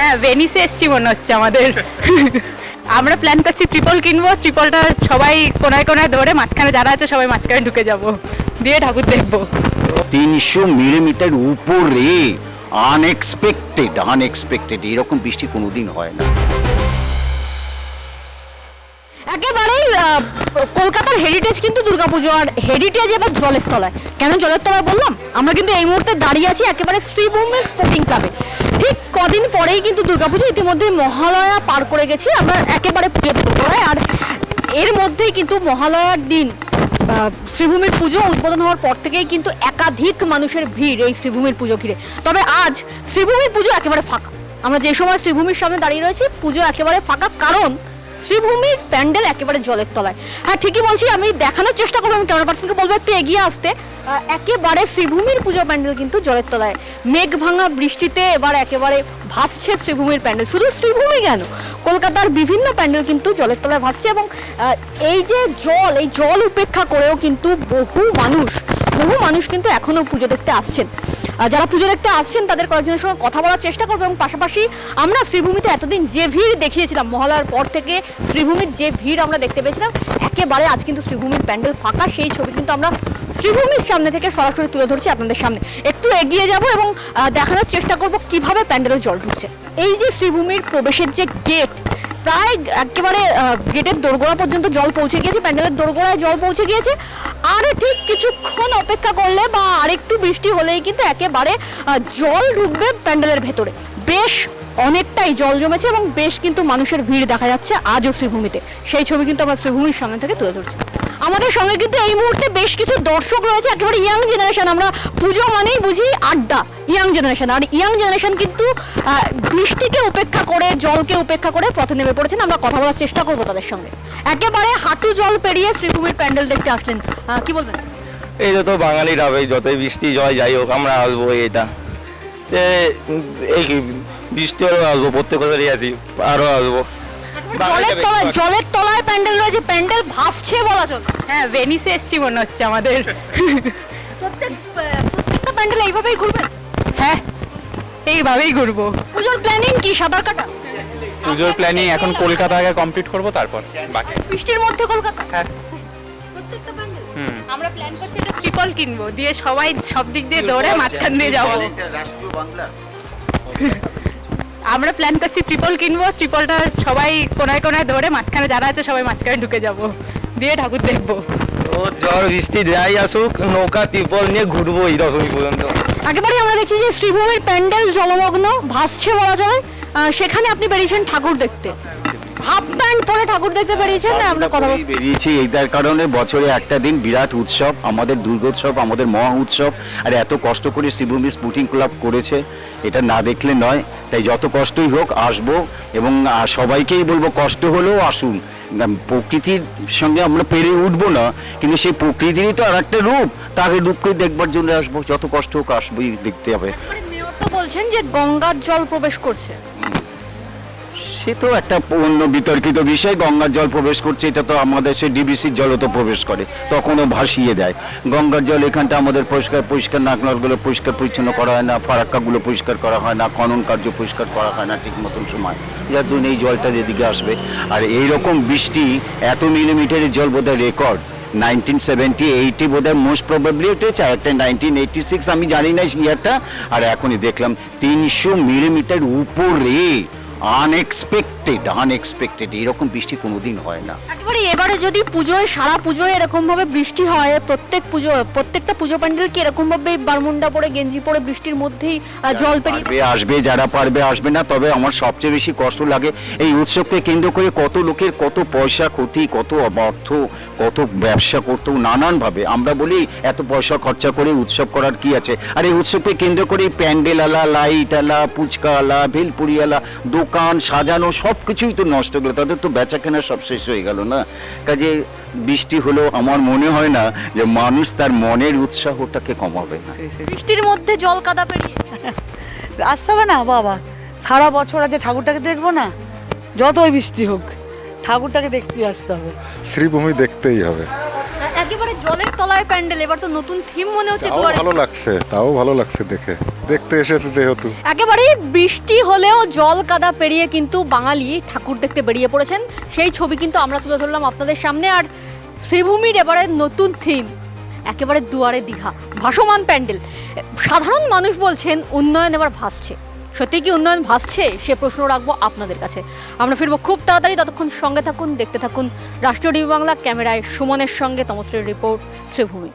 হ্যাঁ ভেনিসে এসছি মনে হচ্ছে আমাদের। আমরা প্ল্যান করছি ত্রিপল কিনবো ত্রিপলটা সবাই কোনায় কোনায় ধরে মাঝখানে যারা আছে সবাই মাঝখানে ঢুকে যাব দিয়ে ঠাকুর দেখব। তিনশো মিলিমিটার উপরে আনএক্সপেক্টেড আনএক্সপেক্টেড এরকম বৃষ্টি কোনোদিন হয় না। একেবারেই আহ, কলকাতার হেরিটেজ কিন্তু দুর্গাপুজো আর হেরিটেজ এবার জলের তলায়। কেন জলের তলায় বললাম? আমরা কিন্তু এই মুহূর্তে দাঁড়িয়ে আছি একেবারে শ্রীভূমি স্পোর্টিং ক্লাবে ঠিক কদিন পরেই কিন্তু দুর্গাপুজো ইতিমধ্যে মহালয়া পার করে গেছি, আমরা একেবারে পুজো দুর্গায় আর এর মধ্যেই কিন্তু মহালয়ার দিন শ্রীভূমির পুজো উদ্বোধন হওয়ার পর থেকেই কিন্তু একাধিক মানুষের ভিড় এই শ্রীভূমির পুজো ঘিরে। তবে আজ শ্রীভূমির পুজো একেবারে ফাঁকা। আমরা যে সময় শ্রীভূমির সামনে দাঁড়িয়ে রয়েছি, পুজো একেবারে ফাঁকা। কারণ শ্রীভূমির প্যান্ডেল একেবারে জলের তলায়। হ্যাঁ ঠিকই বলছি, আমি দেখানোর চেষ্টা করব আমি ক্যামেরা পার্সনকে বলব, একটু এগিয়ে আসতে। একেবারে শ্রীভূমির পুজো প্যান্ডেল কিন্তু জলের তলায়। মেঘ ভাঙা বৃষ্টিতে এবার একেবারে ভাসছে শ্রীভূমির প্যান্ডেল। শুধু শ্রীভূমি কেন? কলকাতার বিভিন্ন প্যান্ডেল কিন্তু জলের তলায় ভাসছে এবং এই যে জল, এই জল উপেক্ষা করেও কিন্তু বহু মানুষ বহু মানুষ কিন্তু এখনও পুজো দেখতে আসছেন। যারা পুজো দেখতে আসছেন, তাদের কয়েকজনের সঙ্গে কথা বলার চেষ্টা করব এবং পাশাপাশি আমরা শ্রীভূমিতে এতদিন যে ভিড় দেখিয়েছিলাম মহালয়ার পর থেকে শ্রীভূমির যে ভিড় আমরা দেখতে পেয়েছিলাম, একেবারে আজ কিন্তু শ্রীভূমির প্যান্ডেল ফাঁকা, সেই ছবি কিন্তু আমরা শ্রীভূমির সামনে থেকে সরাসরি তুলে ধরছি আপনাদের সামনে। একটু এগিয়ে যাব এবং দেখানোর চেষ্টা করব কীভাবে প্যান্ডেলে জল ঢুকছে। এই যে শ্রীভূমির প্রবেশের যে গেট প্রায় একেবারে গেটের দোরগোড়া পর্যন্ত জল পৌঁছে গিয়েছে, প্যান্ডেলের দোরগোড়ায় জল পৌঁছে গিয়েছে। আর ঠিক কিছুক্ষণ অপেক্ষা করলে বা আরেকটু বৃষ্টি হলেই কিন্তু একেবারে জল ঢুকবে প্যান্ডেলের ভেতরে। বেশ অনেকটাই জল জমেছে এবং বেশ কিন্তু মানুষের ভিড় দেখা যাচ্ছে আজও শ্রীভূমিতে। সেই ছবি কিন্তু আমার শ্রীভূমির সামনে থেকে তুলে ধরছি। আমাদের সঙ্গে কিন্তু এই মুহূর্তে বেশ কিছু দর্শক রয়েছে, একেবারে ইয়াং জেনারেশন আমরা পুজো মানেই বুঝি আড্ডা ইয়াং জেনারেশন আর ইয়াং জেনারেশন কিন্তু বৃষ্টিকে উপেক্ষা করে, জলকে উপেক্ষা করে পথে নেমে পড়েছেন। আমরা কথা বলার চেষ্টা করব তাদের সঙ্গে। একেবারে হাঁটু জল পেরিয়ে শ্রীভূমির প্যান্ডেল দেখতে আসলেন। কি বলবেন? এই তো বাঙালির হবে যতই বৃষ্টি জয় যাই হোক, আমরা আসব এটা। এই বৃষ্টি হলেও আসব, প্রত্যেক বছরই আছি আরও আসব। জলের তলায় জলের তলায় প্যান্ডেল রয়েছে প্যান্ডেল ভাসছে বলা চলে। হ্যাঁ ভেনিসে এসছি মনে হচ্ছে আমাদের। প্রত্যেক প্রত্যেকটা প্যান্ডেল এইভাবেই ঘুরবেন? হ্যাঁ এইভাবেই ঘুরবো। পুজোর প্ল্যানিং কি সাঁতার কাটা? পুজোর প্ল্যানিং এখন কলকাতা আগে কমপ্লিট করব তারপর বাকি। বৃষ্টির মধ্যে কলকাতা? হ্যাঁ। প্রত্যেকটা প্যান্ডেল? আমরা প্ল্যান করছি একটা ট্রিপল কিনবো দিয়ে সবাই সব দিক দিয়ে দৌড়ে মাঝখান দিয়ে যাব। রাষ্ট্রীয় বাংলা। আমরা প্ল্যান করছি ত্রিপল কিনবো ত্রিপলটা সবাই কোনায় কোনায় ধরে মাঝখানে যারা আছে সবাই মাঝখানে ঢুকে যাব দিয়ে ঠাকুর দেখব। তো ঝড় বৃষ্টি যাই আসুক নৌকা ত্রিপল নিয়ে ঘুরবো এই দশমী পর্যন্ত। একেবারে আমরা দেখছি যে শ্রীভূমির প্যান্ডেল জলমগ্ন ভাসছে বলা চলে। সেখানে আপনি বেরিয়েছেন ঠাকুর দেখতে। হাফ প্যান্ট পরে ঠাকুর দেখতে বেরিয়েছেন না আমরা কথা বল বেরিয়েছি এইটার কারণে বছরে একটা দিন বিরাট উৎসব আমাদের দুর্গোৎসব আমাদের মহা উৎসব আর এত কষ্ট করে শিবভূমি স্পুটিং ক্লাব করেছে এটা না দেখলে নয়। তাই যত কষ্টই হোক আসব এবং সবাইকেই বলব কষ্ট হলেও আসুন। প্রকৃতির সঙ্গে আমরা পেরে উঠবো না কিন্তু সেই প্রকৃতিরই তো আর একটা রূপ তাকে রূপকে দেখবার জন্য আসব যত কষ্ট হোক আসবোই দেখতে হবে। বলছেন যে গঙ্গার জল প্রবেশ করছে। সে তো একটা অন্য বিতর্কিত বিষয়, গঙ্গার জল প্রবেশ করছে, এটা তো আমাদের সে ডিবিসির জলও তো প্রবেশ করে, তখনও ভাসিয়ে দেয়। গঙ্গার জল এখানটা আমাদের পরিষ্কার পরিষ্কার নাকনলগুলো পরিষ্কার পরিচ্ছন্ন করা হয় না, ফারাক্কাগুলো পরিষ্কার করা হয় না, খনন কার্য পরিষ্কার করা হয় না ঠিক মতন সময়। যার জন্য এই জলটা যেদিকে আসবে। আর এই রকম বৃষ্টি, এত মিলিমিটারের জল বোধহয় রেকর্ড নাইনটিন সেভেন্টি এইটি বোধহয় মোস্ট প্রবাবলি উঠেছে আর একটা নাইনটিন এইটি সিক্স আমি জানি না ইয়ারটা আর এখনই দেখলাম, তিনশো মিলিমিটার উপরে unexpected আনএক্সপেক্টেড আনএক্সপেক্টেড এরকম বৃষ্টি কোনোদিন হয় না। একেবারে এবারে যদি পুজোয় সারা পুজোয় এরকম ভাবে বৃষ্টি হয় প্রত্যেক পুজো প্রত্যেকটা পুজো প্যান্ডেল কি এরকম ভাবে বারমুন্ডা পরে গেঞ্জি পরে বৃষ্টির মধ্যেই জল পেরিয়ে আসবে যারা পারবে আসবে না তবে আমার সবচেয়ে বেশি কষ্ট লাগে এই উৎসবকে কেন্দ্র করে কত লোকের কত পয়সা ক্ষতি কত অর্থ কত ব্যবসা করতো নানানভাবে। আমরা বলি এত পয়সা খরচা করে উৎসব করার কি আছে? আর এই উৎসবকে কেন্দ্র করে প্যান্ডেল আলা লাইট আলা ফুচকা আলা ভেলপুরি আলা দোকান সাজানো সব কিছুই তো নষ্ট হলো তাদের তো বেচা কেনা সব শেষ হয়ে গেল না। কাজে বৃষ্টি হলো আমার মনে হয় না যে মানুষ তার মনের উৎসাহটাকে কমাবে না। বৃষ্টির মধ্যে জল কাদা পেরিয়ে আসতে হবে না বাবা। সারা বছর আজ ঠাকুরটাকে দেখব না যতই বৃষ্টি হোক ঠাকুরটাকে দেখতে আসতে হবে। শ্রীভূমি দেখতেই হবে। জলের তলায় প্যান্ডেল এবার তো নতুন থিম মনে হচ্ছে তাও দুয়ারে। ভালো লাগছে তাও ভালো লাগছে দেখে। দেখতে এসেছে যেহেতু। একেবারে বৃষ্টি হলেও জল কাদা পেরিয়ে কিন্তু বাঙালি ঠাকুর দেখতে বেরিয়ে পড়েছেন। সেই ছবি কিন্তু আমরা তুলে ধরলাম আপনাদের সামনে। আর শ্রীভূমির এবারে নতুন থিম একেবারে দুয়ারে দীঘা ভাসমান প্যান্ডেল। সাধারণ মানুষ বলছেন উন্নয়ন এবার ভাসছে। সত্যি কি উন্নয়ন ভাসছে? সে প্রশ্ন রাখব আপনাদের কাছে। আমরা ফিরবো খুব তাড়াতাড়ি, ততক্ষণ সঙ্গে থাকুন, দেখতে থাকুন রাষ্ট্রীয় টিভি বাংলা, ক্যামেরায় সুমনের সঙ্গে তমশ্রীর রিপোর্ট শ্রীভূমি